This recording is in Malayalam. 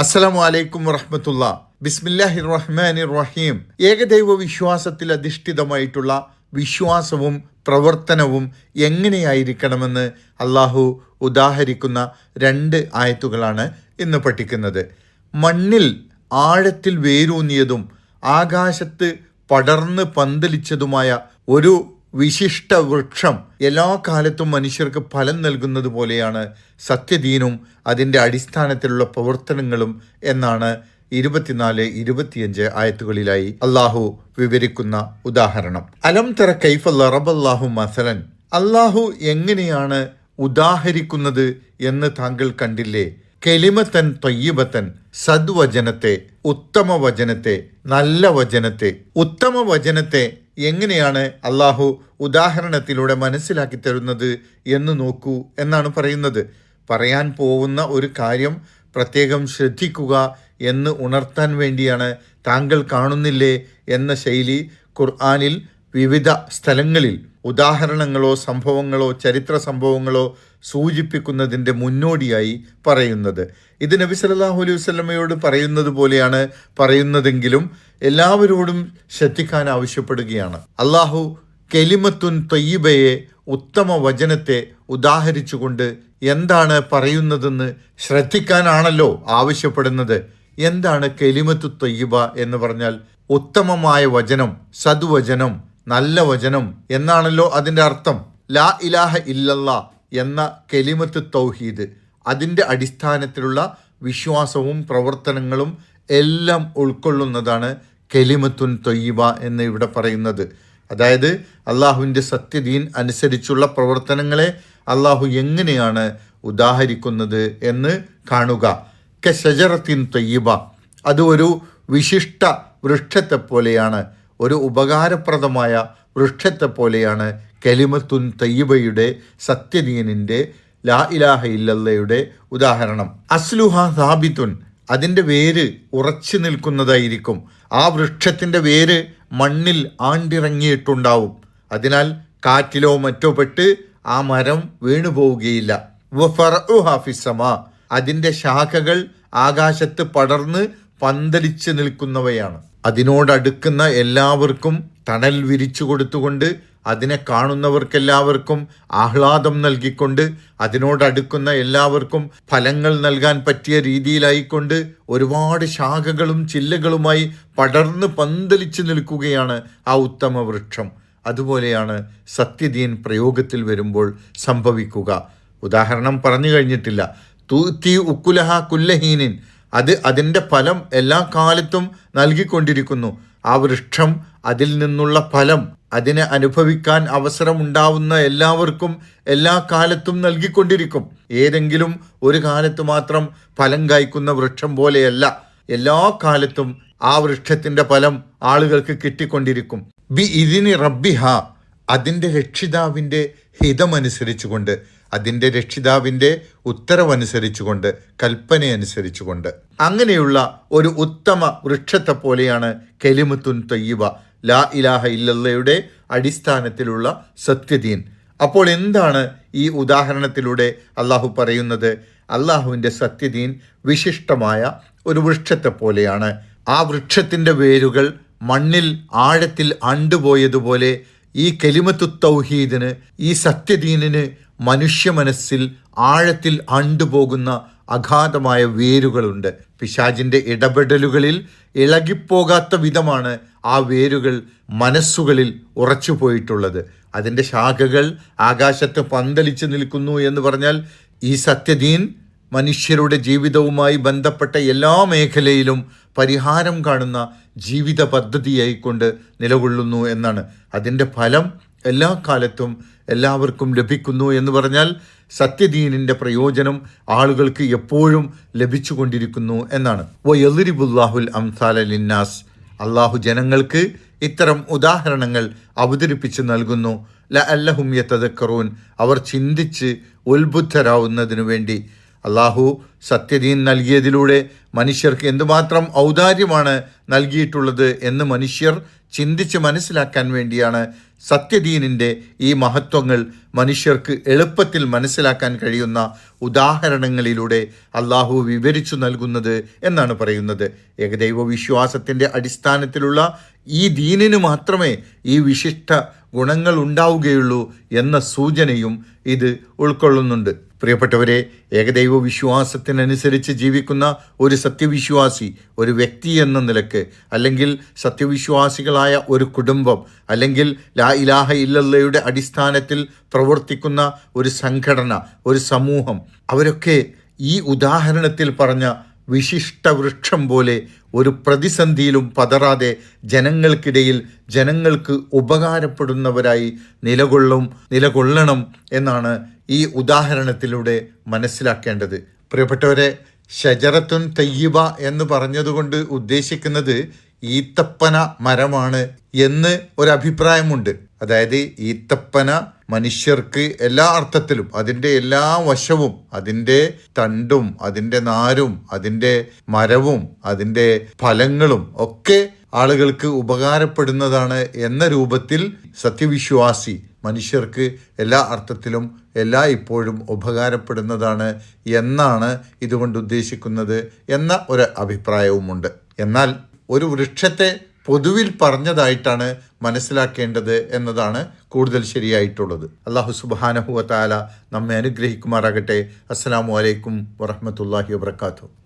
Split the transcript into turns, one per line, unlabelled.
അസ്സലാമു വലൈക്കും വറഹമത്തുള്ള. ബിസ്മില്ലാഹി റഹ്മാനി റഹീം ഏകദൈവ വിശ്വാസത്തിൽ അധിഷ്ഠിതമായിട്ടുള്ള വിശ്വാസവും പ്രവർത്തനവും എങ്ങനെയായിരിക്കണമെന്ന് അള്ളാഹു ഉദാഹരിക്കുന്ന രണ്ട് ആയത്തുകളാണ് ഇന്ന് പഠിക്കുന്നത്. മണ്ണിൽ ആഴത്തിൽ വേരൂന്നിയതും ആകാശത്ത് പടർന്ന് പന്തലിച്ചതുമായ ഒരു വിശിഷ്ട വൃക്ഷം. എല്ലാ കാലത്തും മനുഷ്യർക്ക് ഫലം നൽകുന്നത് പോലെയാണ് സത്യദീനും അതിന്റെ അടിസ്ഥാനത്തിലുള്ള പ്രവർത്തനങ്ങളും എന്നാണ് ഇരുപത്തിനാല് ഇരുപത്തിയഞ്ച് ആയത്തുകളിലായി അള്ളാഹു വിവരിക്കുന്ന ഉദാഹരണം. അലം തറ കൈഫ് അള്ളാഹു മസലൻ. അള്ളാഹു എങ്ങനെയാണ് ഉദാഹരിക്കുന്നത് എന്ന് താങ്കൾ കണ്ടില്ലേ? കെലിമത്തൻ തൊയ്യബത്തൻ സദ്വചനത്തെ ഉത്തമ വചനത്തെ നല്ല വചനത്തെ. ഉത്തമ വചനത്തെ എങ്ങനെയാണ് അള്ളാഹു ഉദാഹരണത്തിലൂടെ മനസ്സിലാക്കി തരുന്നത് എന്ന് നോക്കൂ എന്നാണ് പറയുന്നത്. പറയാൻ പോകുന്ന ഒരു കാര്യം പ്രത്യേകം ശ്രദ്ധിക്കുക എന്ന് ഉണർത്താൻ വേണ്ടിയാണ് താങ്കൾ കാണുന്നില്ലേ എന്ന ശൈലി ഖുർആാനിൽ വിവിധ സ്ഥലങ്ങളിൽ ഉദാഹരണങ്ങളോ സംഭവങ്ങളോ ചരിത്ര സംഭവങ്ങളോ സൂചിപ്പിക്കുന്നതിന്റെ മുന്നോടിയായി പറയുന്നത്. ഇത് നബി സല്ലല്ലാഹു അലൈഹി വസല്ലമയോട് പറയുന്നത് പോലെയാണ് പറയുന്നതെങ്കിലും എല്ലാവരോടും ശ്രദ്ധിക്കാൻ ആവശ്യപ്പെടുകയാണ്. അള്ളാഹു കെലിമത്തുൻ തൊയ്യബയെ ഉത്തമ വചനത്തെ ഉദാഹരിച്ചുകൊണ്ട് എന്താണ് പറയുന്നതെന്ന് ശ്രദ്ധിക്കാനാണല്ലോ ആവശ്യപ്പെടുന്നത്. എന്താണ് കെലിമത്തു തൊയ്യബ എന്ന് പറഞ്ഞാൽ ഉത്തമമായ വചനം സദ്വചനം നല്ല വചനം എന്നാണല്ലോ അതിന്റെ അർത്ഥം. ലാ ഇലാഹ ഇല്ലല്ല എന്ന കെലിമത്ത് തൗഹീദ്. അതിന്റെ അടിസ്ഥാനത്തിലുള്ള വിശ്വാസവും പ്രവർത്തനങ്ങളും എല്ലാം ഉൾക്കൊള്ളുന്നതാണ് കെലിമത്തുൻ തൊയ്യബ എന്ന് ഇവിടെ പറയുന്നത്. അതായത് അള്ളാഹുവിന്റെ സത്യദീൻ അനുസരിച്ചുള്ള പ്രവർത്തനങ്ങളെ അള്ളാഹു എങ്ങനെയാണ് ഉദാഹരിക്കുന്നത് എന്ന് കാണുക. കെ ഷജറത്തിൻ തൊയ്യബ. അത് ഒരു വിശിഷ്ട വൃക്ഷത്തെ പോലെയാണ്. ഒരു ഉപകാരപ്രദമായ വൃക്ഷത്തെ പോലെയാണ് കലിമത്തുൻ തയ്യബയുടെ സത്യദീനിന്റെ ലാ ഇലാഹ ഇല്ലല്ലയുടെ ഉദാഹരണം. അസ്ലുഹ സാബിത്തുൻ. അതിന്റെ വേര് ഉറച്ചു നിൽക്കുന്നതായിരിക്കും. ആ വൃക്ഷത്തിന്റെ വേര് മണ്ണിൽ ആണ്ടിറങ്ങിയിട്ടുണ്ടാവും. അതിനാൽ കാറ്റിലോ മറ്റോ പെട്ട് ആ മരം വീണുപോവുകയില്ല ഹാഫിസമ അതിന്റെ ശാഖകൾ ആകാശത്ത് പടർന്ന് പന്തലിച്ച് നിൽക്കുന്നവയാണ്. അതിനോടടുക്കുന്ന എല്ലാവർക്കും തണൽ വിരിച്ചു കൊടുത്തുകൊണ്ട് അതിനെ കാണുന്നവർക്കെല്ലാവർക്കും ആഹ്ലാദം നൽകിക്കൊണ്ട് അതിനോടടുക്കുന്ന എല്ലാവർക്കും ഫലങ്ങൾ നൽകാൻ പറ്റിയ രീതിയിലായിക്കൊണ്ട് ഒരുപാട് ശാഖകളും ചില്ലകളുമായി പടർന്ന് പന്തലിച്ചു നിൽക്കുകയാണ് ആ ഉത്തമ വൃക്ഷം. അതുപോലെയാണ് സത്യദീൻ പ്രയോഗത്തിൽ വരുമ്പോൾ സംഭവിക്കുക. ഉദാഹരണം പറഞ്ഞു കഴിഞ്ഞിട്ടില്ല. തൂത്തി ഉക്കുലഹ കുല്ലഹീനിൻ. അത് അതിന്റെ ഫലം എല്ലാ കാലത്തും നൽകിക്കൊണ്ടിരിക്കുന്നു. ആ വൃക്ഷം അതിൽ നിന്നുള്ള ഫലം അതിനെ അനുഭവിക്കാൻ അവസരമുണ്ടാവുന്ന എല്ലാവർക്കും എല്ലാ കാലത്തും നൽകിക്കൊണ്ടിരിക്കും. ഏതെങ്കിലും ഒരു കാലത്ത് മാത്രം ഫലം കായ്ക്കുന്ന വൃക്ഷം പോലെയല്ല. എല്ലാ കാലത്തും ആ വൃക്ഷത്തിന്റെ ഫലം ആളുകൾക്ക് കിട്ടിക്കൊണ്ടിരിക്കും. ബി ഇതിന് റബ്ബിഹ അതിന്റെ രക്ഷിതാവിന്റെ ഹിതമനുസരിച്ചുകൊണ്ട് അതിന്റെ രക്ഷിതാവിന്റെ ഉത്തരവനുസരിച്ചുകൊണ്ട് കൽപ്പനയനുസരിച്ചുകൊണ്ട്. അങ്ങനെയുള്ള ഒരു ഉത്തമ വൃക്ഷത്തെ പോലെയാണ് കെലിമുത്തുൻ തയ്യബ ലാ ഇലാഹ ഇല്ലയുടെ അടിസ്ഥാനത്തിലുള്ള സത്യദീൻ. അപ്പോൾ എന്താണ് ഈ ഉദാഹരണത്തിലൂടെ അള്ളാഹു പറയുന്നത്? അള്ളാഹുവിന്റെ സത്യദീൻ വിശിഷ്ടമായ ഒരു വൃക്ഷത്തെ പോലെയാണ്. ആ വൃക്ഷത്തിന്റെ വേരുകൾ മണ്ണിൽ ആഴത്തിൽ അണ്ടുപോയതുപോലെ ഈ കലിമത്തു തൗഹീദിന് ഈ സത്യദീനിന് മനുഷ്യ മനസ്സിൽ ആഴത്തിൽ അണ്ടുപോകുന്ന അഗാധമായ വേരുകളുണ്ട്. പിശാജിന്റെ ഇടപെടലുകളിൽ ഇളകിപ്പോകാത്ത വിധമാണ് ആ വേരുകൾ മനസ്സുകളിൽ ഉറച്ചുപോയിട്ടുള്ളത് അതിന്റെ ശാഖകൾ ആകാശത്ത് പന്തലിച്ച് നിൽക്കുന്നു എന്ന് പറഞ്ഞാൽ ഈ സത്യദീൻ മനുഷ്യരുടെ ജീവിതവുമായി ബന്ധപ്പെട്ട എല്ലാ മേഖലയിലും പരിഹാരം കാണുന്ന ജീവിത പദ്ധതിയായിക്കൊണ്ട് നിലകൊള്ളുന്നു എന്നാണ്. അതിന്റെ ഫലം എല്ലാ കാലത്തും എല്ലാവർക്കും ലഭിക്കുന്നു എന്ന് പറഞ്ഞാൽ സത്യദീനിന്റെ പ്രയോജനം ആളുകൾക്ക് എപ്പോഴും ലഭിച്ചുകൊണ്ടിരിക്കുന്നു എന്നാണ്. വ യലിബുല്ലാഹുൽ അംസാല ലിന്നാസ്. അള്ളാഹു ജനങ്ങൾക്ക് ഇത്തരം ഉദാഹരണങ്ങൾ അവതരിപ്പിച്ച് നൽകുന്നു. ല അല്ലഹും അവർ ചിന്തിച്ച് ഉത്ബുദ്ധരാവുന്നതിനു വേണ്ടി അള്ളാഹു സത്യദീൻ നൽകിയതിലൂടെ മനുഷ്യർക്ക് എന്തുമാത്രം ഔദാര്യമാണ് നൽകിയിട്ടുള്ളത് എന്ന് മനുഷ്യർ ചിന്തിച്ച് മനസ്സിലാക്കാൻ വേണ്ടിയാണ് സത്യദീനിന്റെ ഈ മഹത്വങ്ങൾ മനുഷ്യർക്ക് എളുപ്പത്തിൽ മനസ്സിലാക്കാൻ കഴിയുന്ന ഉദാഹരണങ്ങളിലൂടെ അള്ളാഹു വിവരിച്ചു നൽകുന്നത് എന്നാണ് പറയുന്നത്. ഏകദൈവ വിശ്വാസത്തിന്റെ അടിസ്ഥാനത്തിലുള്ള ഈ ദീനിന് മാത്രമേ ഈ വിശിഷ്ട ഗുണങ്ങൾ ഉണ്ടാവുകയുള്ളൂ എന്ന സൂചനയും ഇത് ഉൾക്കൊള്ളുന്നുണ്ട്. പ്രിയപ്പെട്ടവരെ ഏകദൈവ വിശ്വാസത്തിനനുസരിച്ച് ജീവിക്കുന്ന ഒരു സത്യവിശ്വാസി ഒരു വ്യക്തി എന്ന നിലയ്ക്ക് അല്ലെങ്കിൽ സത്യവിശ്വാസികളായ ഒരു കുടുംബം അല്ലെങ്കിൽ ലാ ഇലാഹ ഇല്ലല്ലയുടെ അടിസ്ഥാനത്തിൽ പ്രവർത്തിക്കുന്ന ഒരു സംഘടന ഒരു സമൂഹം അവരൊക്കെ ഈ ഉദാഹരണത്തിൽ പറഞ്ഞ വിശിഷ്ട വൃക്ഷം പോലെ ഒരു പ്രതിസന്ധിയിലും പതറാതെ ജനങ്ങൾക്കിടയിൽ ജനങ്ങൾക്ക് ഉപകാരപ്പെടുന്നവരായി നിലകൊള്ളും നിലകൊള്ളണം എന്നാണ് ഈ ഉദാഹരണത്തിലൂടെ മനസ്സിലാക്കേണ്ടത്. പ്രിയപ്പെട്ടവരെ ഷജറത്തുൻ തയ്യബ എന്ന് പറഞ്ഞതുകൊണ്ട് ഉദ്ദേശിക്കുന്നത് ഈത്തപ്പന മരമാണ് എന്ന് ഒരഭിപ്രായമുണ്ട് അതായത് ഈത്തപ്പന മനുഷ്യർക്ക് എല്ലാ അർത്ഥത്തിലും അതിന്റെ എല്ലാ വശവും അതിന്റെ തണ്ടും അതിന്റെ നാരും അതിന്റെ മരവും അതിന്റെ ഫലങ്ങളും ഒക്കെ ആളുകൾക്ക് ഉപകാരപ്പെടുന്നതാണ് എന്ന രൂപത്തിൽ സത്യവിശ്വാസി മനുഷ്യർക്ക് എല്ലാ അർത്ഥത്തിലും എല്ലാ ഇപ്പോഴും ഉപകാരപ്പെടുന്നതാണ് എന്നാണ് ഇതുകൊണ്ട് ഉദ്ദേശിക്കുന്നത് എന്ന ഒരു അഭിപ്രായവുമുണ്ട്. എന്നാൽ ഒരു വൃക്ഷത്തെ പൊതുവിൽ പറഞ്ഞതായിട്ടാണ് മനസ്സിലാക്കേണ്ടത് എന്നതാണ് കൂടുതൽ ശരിയായിട്ടുള്ളത്. അള്ളാഹു സുബാനഹുവ താല നമ്മെ അനുഗ്രഹിക്കുമാറാകട്ടെ. അസ്സാം വലൈക്കും വറഹമത്തല്ലാഹി വാത്തു